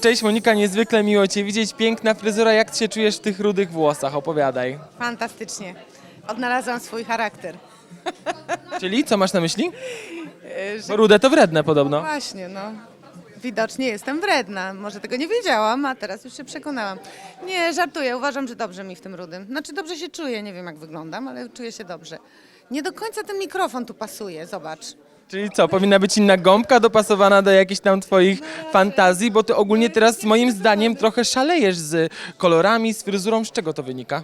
Cześć Monika, niezwykle miło Cię widzieć. Piękna fryzura, jak się czujesz w tych rudych włosach? Opowiadaj. Fantastycznie. Odnalazłam swój charakter. Czyli co masz na myśli? E. Bo rude to wredne podobno. Właśnie, no. Widocznie jestem wredna. Może tego nie wiedziałam, a teraz już się przekonałam. Nie, żartuję. Uważam, że dobrze mi w tym rudym. Znaczy dobrze się czuję. Nie wiem jak wyglądam, ale czuję się dobrze. Nie do końca ten mikrofon tu pasuje, zobacz. Czyli co, powinna być inna gąbka dopasowana do jakichś tam Twoich fantazji? Bo Ty ogólnie teraz moim zdaniem trochę szalejesz z kolorami, z fryzurą. Z czego to wynika?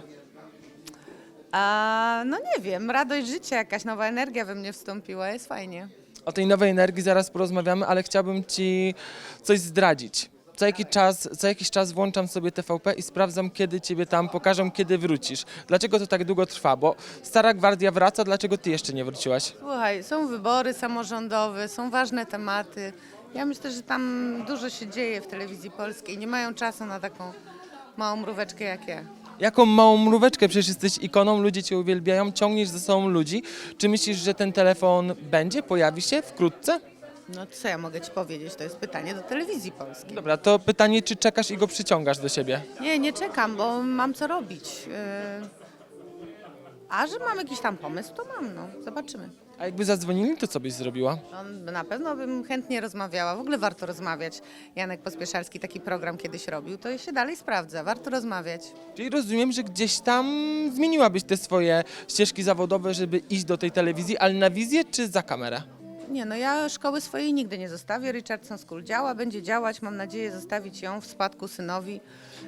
A no nie wiem, radość życia, jakaś nowa energia we mnie wstąpiła, jest fajnie. O tej nowej energii zaraz porozmawiamy, ale chciałbym Ci coś zdradzić. Co jakiś, czas, co jakiś czas włączam sobie TVP i sprawdzam, kiedy Ciebie tam pokażą, kiedy wrócisz. Dlaczego to tak długo trwa? Bo stara gwardia wraca, dlaczego Ty jeszcze nie wróciłaś? Słuchaj, są wybory samorządowe, są ważne tematy. Ja myślę, że tam dużo się dzieje w telewizji polskiej. Nie mają czasu na taką małą mróweczkę jak ja. Jaką małą mróweczkę, przecież jesteś ikoną, ludzie Cię uwielbiają, ciągniesz ze sobą ludzi. Czy myślisz, że ten telefon będzie, pojawi się wkrótce? No co ja mogę ci powiedzieć? To jest pytanie do telewizji polskiej. Dobra, to pytanie, czy czekasz i go przyciągasz do siebie? Nie, nie czekam, bo mam co robić. Yy, A że mam jakiś tam pomysł, to mam, no. Zobaczymy. A jakby zadzwonili, to co byś zrobiła? No, na pewno bym chętnie rozmawiała. W ogóle warto rozmawiać. Janek Pospieszalski taki program kiedyś robił, to się dalej sprawdza. Warto rozmawiać. Czyli rozumiem, że gdzieś tam zmieniłabyś te swoje ścieżki zawodowe, żeby iść do tej telewizji, ale na wizję czy za kamerę? Nie, no ja szkoły swojej nigdy nie zostawię. Richardson School działa, będzie działać. Mam nadzieję zostawić ją w spadku synowi,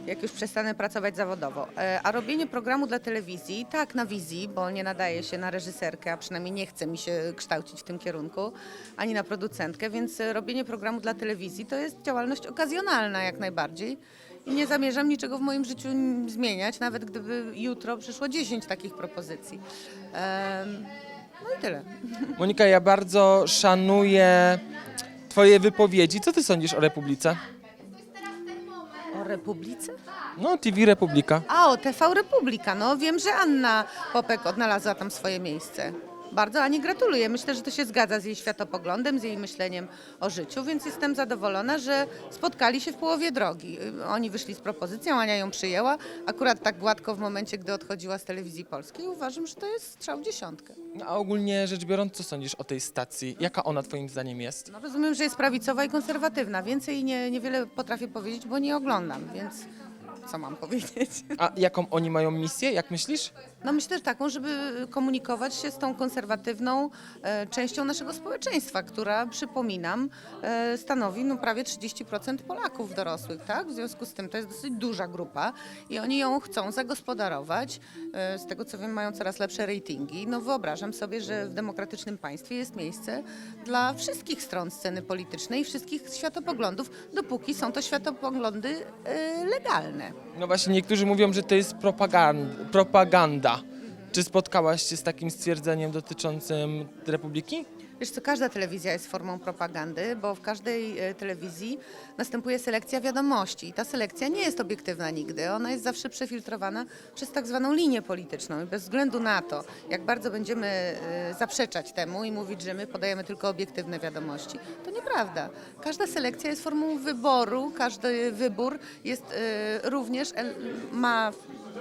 jak już przestanę pracować zawodowo. E, A robienie programu dla telewizji, tak na wizji, bo nie nadaje się na reżyserkę, a przynajmniej nie chce mi się kształcić w tym kierunku, ani na producentkę, więc e, robienie programu dla telewizji to jest działalność okazjonalna jak najbardziej. I nie zamierzam niczego w moim życiu zmieniać, nawet gdyby jutro przyszło 10 takich propozycji. Em, No i tyle. Monika, ja bardzo szanuję Twoje wypowiedzi. Co Ty sądzisz o Republice? O Republice? No, TV Republika. A, o TV Republika. No wiem, że Anna Popek odnalazła tam swoje miejsce. Bardzo Ani gratuluję. Myślę, że to się zgadza z jej światopoglądem, z jej myśleniem o życiu, więc jestem zadowolona, że spotkali się w połowie drogi. Oni wyszli z propozycją, Ania ją przyjęła, akurat tak gładko w momencie, gdy odchodziła z telewizji polskiej. Uważam, że to jest strzał w dziesiątkę. No, a ogólnie rzecz biorąc, co sądzisz o tej stacji? Jaka ona Twoim zdaniem jest? No rozumiem, że jest prawicowa i konserwatywna. Więcej nie, niewiele potrafię powiedzieć, bo nie oglądam, więc co mam powiedzieć? A jaką oni mają misję, jak myślisz? No myślę, że taką, żeby komunikować się z tą konserwatywną e, częścią naszego społeczeństwa, która, przypominam, e, stanowi no, prawie 30% Polaków dorosłych, tak? W związku z tym to jest dosyć duża grupa i oni ją chcą zagospodarować. E, z tego co wiem, mają coraz lepsze ratingi. No wyobrażam sobie, że w demokratycznym państwie jest miejsce dla wszystkich stron sceny politycznej, wszystkich światopoglądów, dopóki są to światopoglądy e, legalne. No właśnie, niektórzy mówią, że to jest propaganda. propaganda. Czy spotkałaś się z takim stwierdzeniem dotyczącym Republiki? Wiesz co, każda telewizja jest formą propagandy, bo w każdej e, telewizji następuje selekcja wiadomości i ta selekcja nie jest obiektywna nigdy. Ona jest zawsze przefiltrowana przez tak zwaną linię polityczną i bez względu na to, jak bardzo będziemy e, zaprzeczać temu i mówić, że my podajemy tylko obiektywne wiadomości, to nieprawda. Każda selekcja jest formą wyboru, każdy wybór jest e, również, ma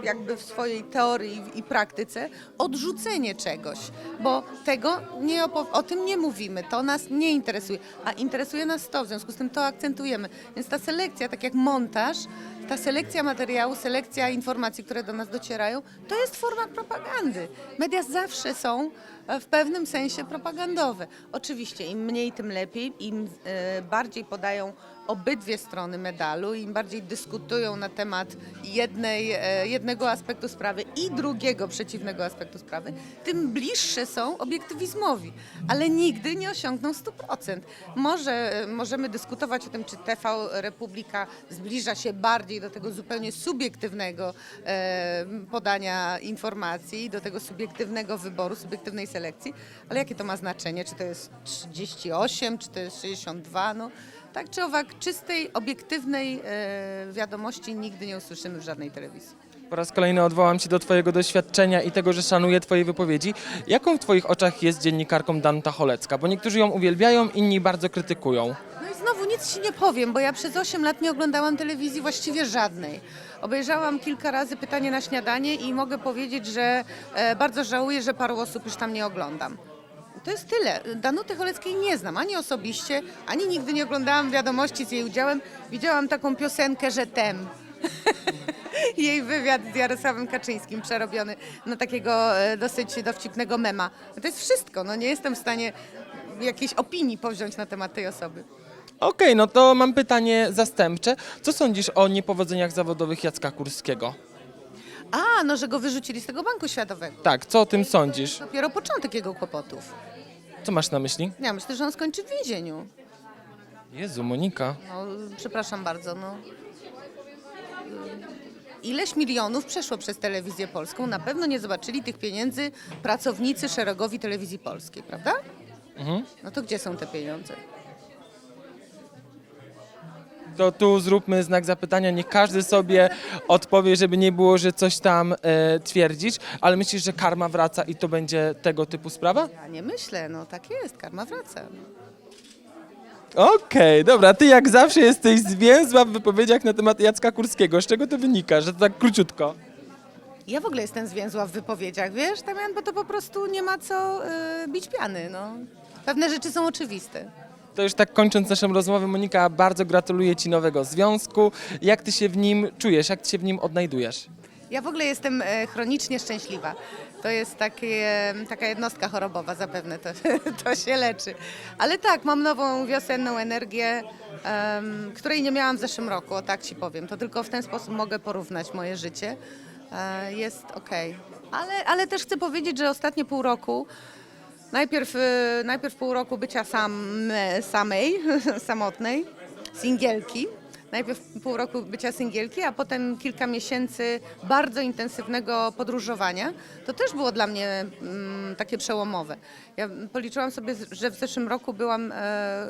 jakby w swojej teorii i praktyce odrzucenie czegoś, bo tego nie o tym nie mówimy, to nas nie interesuje, a interesuje nas to, w związku z tym to akcentujemy. Więc ta selekcja, tak jak montaż, ta selekcja materiału, selekcja informacji, które do nas docierają, to jest forma propagandy. Media zawsze są w pewnym sensie propagandowe. Oczywiście im mniej, tym lepiej, im e, bardziej podają obydwie strony medalu, im bardziej dyskutują na temat jednej, e, jednego aspektu sprawy i drugiego przeciwnego aspektu sprawy, tym bliższe są obiektywizmowi, ale nigdy nie osiągną 100%. Może e, możemy dyskutować o tym, czy TV Republika zbliża się bardziej do tego zupełnie subiektywnego e, podania informacji, do tego subiektywnego wyboru, subiektywnej selekcji, ale jakie to ma znaczenie? Czy to jest 38, czy to jest 62? No, tak czy owak, czystej, obiektywnej e, wiadomości nigdy nie usłyszymy w żadnej telewizji. Po raz kolejny odwołam się do Twojego doświadczenia i tego, że szanuję Twoje wypowiedzi. Jaką w Twoich oczach jest dziennikarką Danuta Cholecka? Bo niektórzy ją uwielbiają, inni bardzo krytykują. No i znowu nic ci nie powiem, bo ja przez 8 lat nie oglądałam telewizji właściwie żadnej. Obejrzałam kilka razy pytanie na śniadanie i mogę powiedzieć, że e, bardzo żałuję, że paru osób już tam nie oglądam. To jest tyle. Danuty Choleckiej nie znam ani osobiście, ani nigdy nie oglądałam wiadomości z jej udziałem. Widziałam taką piosenkę, że tem. jej wywiad z Jarosławem Kaczyńskim przerobiony na takiego e, dosyć dowcipnego mema. To jest wszystko. No, nie jestem w stanie jakiejś opinii powziąć na temat tej osoby. Okej, no to mam pytanie zastępcze. Co sądzisz o niepowodzeniach zawodowych Jacka Kurskiego? A, no, że go wyrzucili z tego Banku Światowego. Tak, co o tym sądzisz? Dopiero początek jego kłopotów. Co masz na myśli? Ja myślę, że on skończy w więzieniu. Jezu, Monika. No, przepraszam bardzo, no. Ileś milionów przeszło przez telewizję polską. Na pewno nie zobaczyli tych pieniędzy pracownicy szeregowi telewizji polskiej, prawda? Mhm. No to gdzie są te pieniądze? To tu zróbmy znak zapytania. Niech każdy sobie odpowie, żeby nie było, że coś tam e, twierdzisz. Ale myślisz, że karma wraca i to będzie tego typu sprawa? Ja nie myślę, no tak jest, karma wraca. Okej, dobra. Ty jak zawsze jesteś zwięzła w wypowiedziach na temat Jacka Kurskiego. Z czego to wynika, że to tak króciutko? Ja w ogóle jestem zwięzła w wypowiedziach, wiesz, Damian, bo to po prostu nie ma co y, bić piany, no. Pewne rzeczy są oczywiste. To już tak kończąc naszą rozmowę, Monika, bardzo gratuluję Ci nowego związku. Jak Ty się w nim czujesz? Jak Ty się w nim odnajdujesz? Ja w ogóle jestem e, chronicznie szczęśliwa. To jest takie, taka jednostka chorobowa, zapewne to, to się leczy. Ale tak, mam nową wiosenną energię, em, której nie miałam w zeszłym roku, o tak ci powiem. To tylko w ten sposób mogę porównać moje życie. E, jest okej. Ale, ale też chcę powiedzieć, że ostatnie pół roku, najpierw, e, najpierw pół roku bycia sam, samej, samotnej, singielki, Najpierw pół roku bycia singielki, a potem kilka miesięcy bardzo intensywnego podróżowania. To też było dla mnie mm, takie przełomowe. Ja policzyłam sobie, że w zeszłym roku byłam e,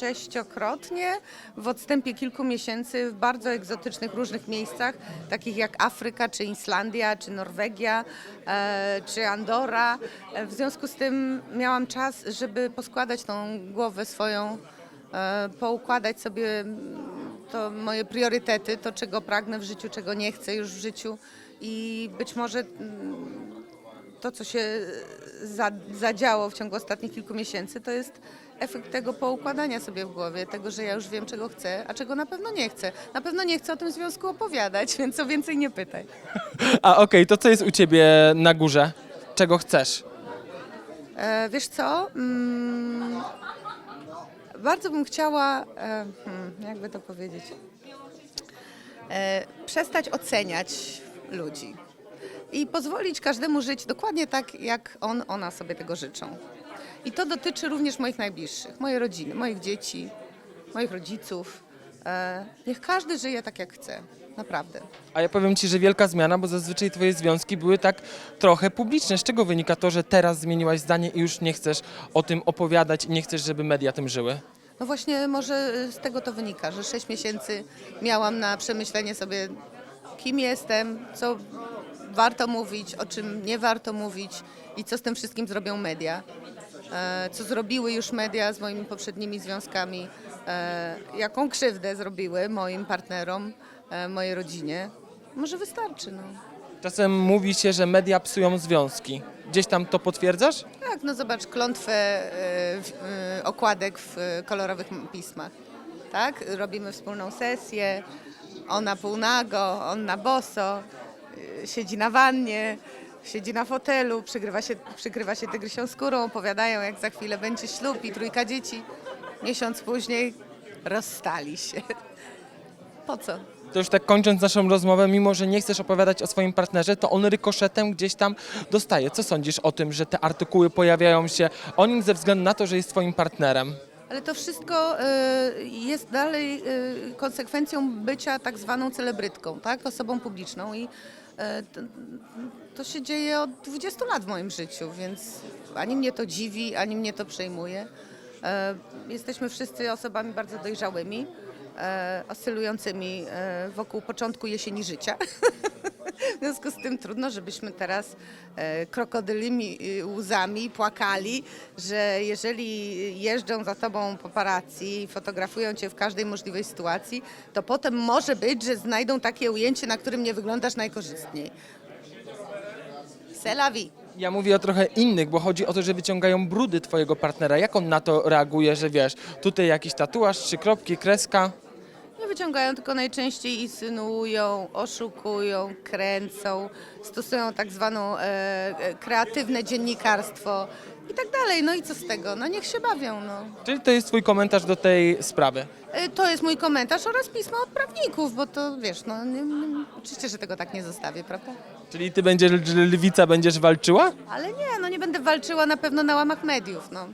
sześciokrotnie w odstępie kilku miesięcy w bardzo egzotycznych różnych miejscach, takich jak Afryka, czy Islandia, czy Norwegia, e, czy Andora. E, W związku z tym miałam czas, żeby poskładać tą głowę swoją poukładać sobie to moje priorytety, to czego pragnę w życiu, czego nie chcę już w życiu i być może mm, to, co się za, zadziało w ciągu ostatnich kilku miesięcy, to jest efekt tego poukładania sobie w głowie, tego, że ja już wiem, czego chcę, a czego na pewno nie chcę. Na pewno nie chcę o tym związku opowiadać, więc o więcej nie pytaj. A okej, to co jest u Ciebie na górze? Czego chcesz? E, wiesz co? Mm, bardzo bym chciała, e, hmm, jakby to powiedzieć, e, przestać oceniać ludzi i pozwolić każdemu żyć dokładnie tak, jak on, ona sobie tego życzą. I to dotyczy również moich najbliższych, mojej rodziny, moich dzieci, moich rodziców. E, niech każdy żyje tak, jak chce. Naprawdę. A ja powiem Ci, że wielka zmiana, bo zazwyczaj Twoje związki były tak trochę publiczne. Z czego wynika to, że teraz zmieniłaś zdanie i już nie chcesz o tym opowiadać i nie chcesz, żeby media tym żyły? No właśnie może z tego to wynika, że 6 miesięcy miałam na przemyślenie sobie, kim jestem, co warto mówić, o czym nie warto mówić i co z tym wszystkim zrobią media. E, Co zrobiły już media z moimi poprzednimi związkami, e, jaką krzywdę zrobiły moim partnerom, e, mojej rodzinie. Może wystarczy, no. Czasem mówi się, że media psują związki. Gdzieś tam to potwierdzasz? Tak, no zobacz klątwę w- e, okładek w kolorowych pismach. Tak? Robimy wspólną sesję, ona półnago, on na boso, e, siedzi na wannie, siedzi na fotelu, przykrywa się, przykrywa się tygrysią skórą, opowiadają jak za chwilę będzie ślub i trójka dzieci. Miesiąc później rozstali się. Po co? To już tak kończąc naszą rozmowę, mimo że nie chcesz opowiadać o swoim partnerze, to on rykoszetem gdzieś tam dostaje. Co sądzisz o tym, że te artykuły pojawiają się o nim ze względu na to, że jest twoim partnerem? Ale to wszystko y, jest dalej y, konsekwencją bycia tak zwaną celebrytką, tak? osobą publiczną i y, to, to się dzieje od 20 lat w moim życiu, więc ani mnie to dziwi, ani mnie to przejmuje. Jesteśmy wszyscy osobami bardzo dojrzałymi, oscylującymi e, wokół początku jesieni życia. W związku z tym trudno, żebyśmy teraz e, krokodylymi y, łzami płakali, że jeżeli jeżdżą za tobą paparazzi i fotografują cię w każdej możliwej sytuacji, to potem może być, że znajdą takie ujęcie, na którym nie wyglądasz najkorzystniej. C'est. Ja mówię o trochę innych, bo chodzi o to, że wyciągają brudy twojego partnera. Jak on na to reaguje, że wiesz, tutaj jakiś tatuaż, trzy kropki, kreska? Nie wyciągają, tylko najczęściej insynuują, oszukują, kręcą, stosują tak zwaną e, e, kreatywne dziennikarstwo i tak dalej. No i co z tego? No niech się bawią. No. Czyli to jest twój komentarz do tej sprawy. E, To jest mój komentarz oraz pismo od prawników, bo to wiesz, no nie, nie, oczywiście, że tego tak nie zostawię, prawda? Czyli ty będziesz, lwica będziesz walczyła? Ale nie, no nie będę walczyła na pewno na łamach mediów. No.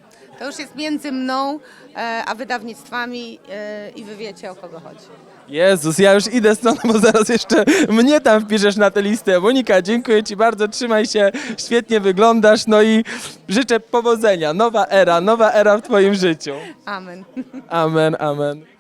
To już jest między mną e, a wydawnictwami e, i wy wiecie o kogo chodzi. Jezus, ja już idę stąd, bo zaraz jeszcze mnie tam wpiszesz na tę listę. Monika, dziękuję ci bardzo, trzymaj się, świetnie wyglądasz, no i życzę powodzenia. Nowa era, nowa era w twoim życiu. Amen. Amen, amen.